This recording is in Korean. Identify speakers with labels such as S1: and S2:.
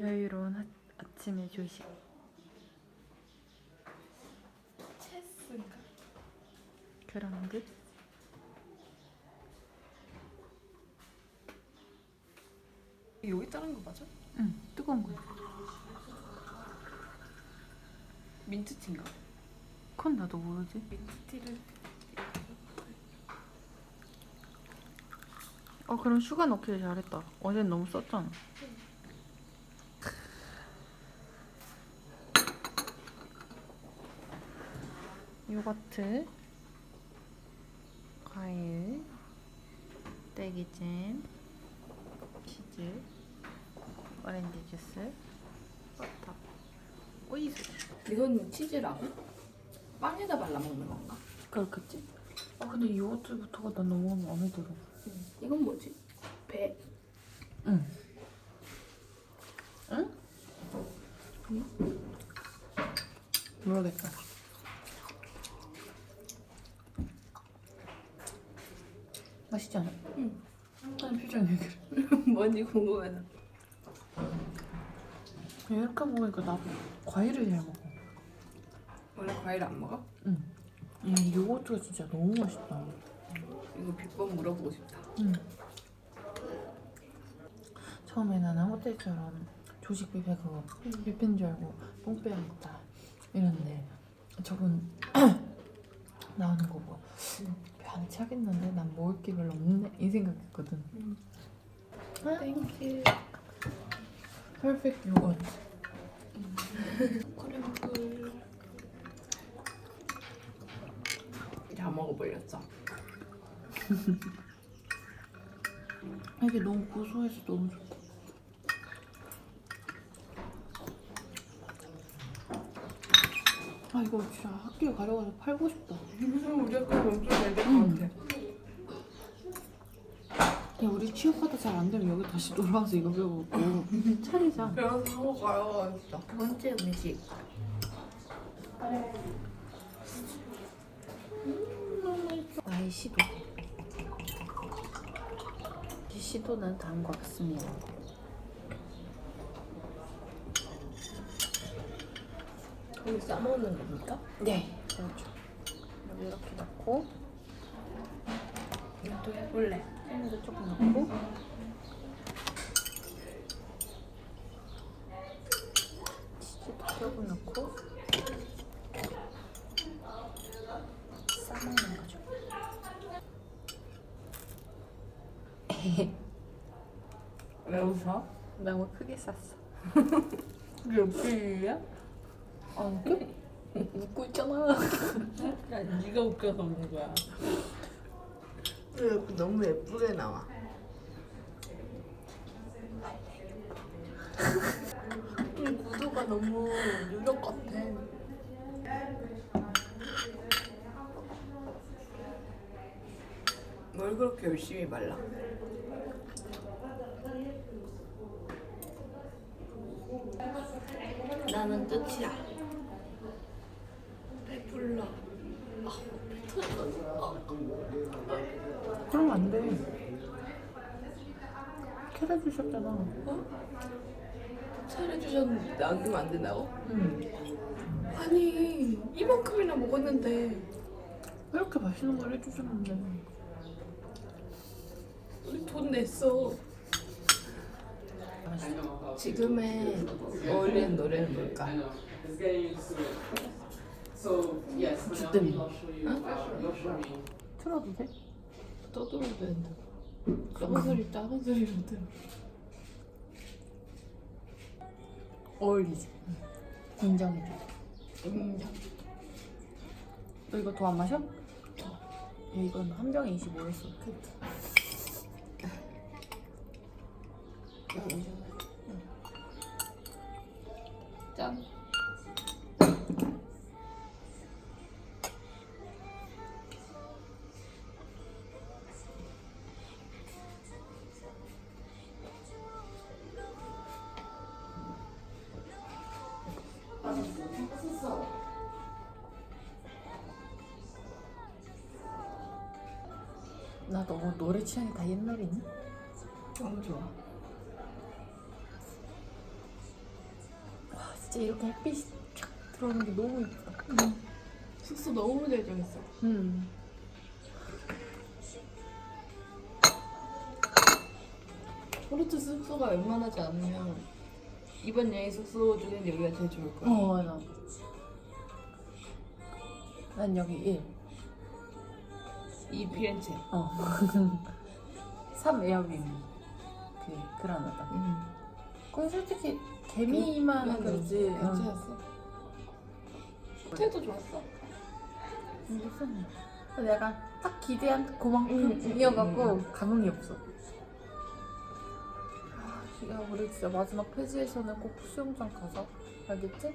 S1: 여유로운 하, 아침의 조식.
S2: 체스인가?
S1: 그런 듯.
S2: 여기 자른 거 맞아?
S1: 응, 뜨거운 거.
S2: 민트티인가?
S1: 그건 나도 모르지.
S2: 민트티를
S1: 어, 그럼 슈가 넣기를 잘했다. 어젠 너무 썼잖아. 요거트, 과일, 딸기잼, 치즈, 오렌지 주스, 버터, 오이수.
S2: 이건 치즈라고? 빵에다 발라 먹는 건가?
S1: 그렇겠지? 아 근데 이 요거트부터가 난 너무 마음에 들어.
S2: 이건 뭐지? 배?
S1: 응. 응? 모르겠다. 맛있지 않아?
S2: 응.
S1: 한 표정이 그래.
S2: 뭔지 궁금해서
S1: 이렇게 먹으니까 나 과일을 잘 먹어.
S2: 원래 과일 안 먹어?
S1: 응. 이 요거트가 진짜 너무 맛있다.
S2: 이거 비법 물어보고 싶다
S1: 응. 처음에 나는 호텔처럼 조식 뷔페 그거 뷔페인 줄 알고 뽕 빼야겠다 이랬는데 저분 나오는 거 보고 배안 차겠는데? 난 먹을 게 별로 없네. 이 생각했거든.
S2: 땡큐
S1: 퍼펙트 요거트
S2: 크림풀 다 먹어버렸어
S1: 이게 너무 고소해서 너무 좋다 아 이거 진짜 학교에 가져가서 팔고 싶다.
S2: 무슨 우리 학교 엄청 잘될것
S1: 응.
S2: 같아.
S1: 야 우리 취업하다 잘 안 되면 여기 다시 돌아와서 이거 배워보고. 차리자.
S2: 배워서 하고 가요 진짜. 두 번째 음식.
S1: 나의 시도. 이 시도는 다음과 같습니다.
S2: 거기 싸먹는 겁니까?
S1: 네. 그렇죠. 여기 이렇게 넣고
S2: 또 해볼래?
S1: 햄도 조금 넣고. 치즈도 조금 넣고 싸먹는 거죠
S2: 왜 웃어?
S1: 너무 크게 쌌어
S2: 그게 웃기야?
S1: 아 웃겨? 웃고 있잖아
S2: 야 네가 웃겨서 웃는 거야 왜 너무 예쁘게 나와 음, 구도가 너무 유령 같아 뭘 그렇게 열심히 발라? 나는 끝이야. 배불러. 아, 배 터졌어.
S1: 그러면 안 돼 캐러주셨잖아
S2: 어? 차려주셨는데 남기면 안 된다고?
S1: 응
S2: 아니, 이만큼이나 먹었는데
S1: 이렇게 맛있는 걸 해주셨는데
S2: 우리 돈
S1: 냈어.
S2: 지금의 어울리는 노래는 뭘까?
S1: 주뜸이 틀어도 돼?
S2: 떠들어도 된다. 작은 소리 작은 소리로 들어.
S1: 어울리지 인정해줘
S2: 인정.
S1: 너 이거 더 안 마셔? 야 이건 한 병에 25였어
S2: 짠.
S1: 나 너무 노래 취향이 다 옛날이니?
S2: 너무 좋아.
S1: 진짜 이렇게 햇빛이 쫙 들어오는 게 너무 예쁘다.
S2: 숙소 너무 잘 정했어.
S1: 음.
S2: 포르투 숙소가 웬만하지 않으면 이번 여행 숙소 중엔 여기가 제일 좋을 거야.
S1: 어 맞아. 난 여기 1.
S2: 이 피렌체.
S1: 어. 3 에어비비. 그 그라나다.
S2: 음.
S1: 거기 솔직히 개미만
S2: 맞아.
S1: 그러지. 어.
S2: 괜찮았어. 호텔도 좋았어.
S1: 무슨 내가 딱 기대한
S2: 음,
S1: 그만큼이어갖고
S2: 음,
S1: 감흥이 없어. 아, 야 우리 진짜 마지막 페이지에서는 꼭 수영장 가자. 알겠지?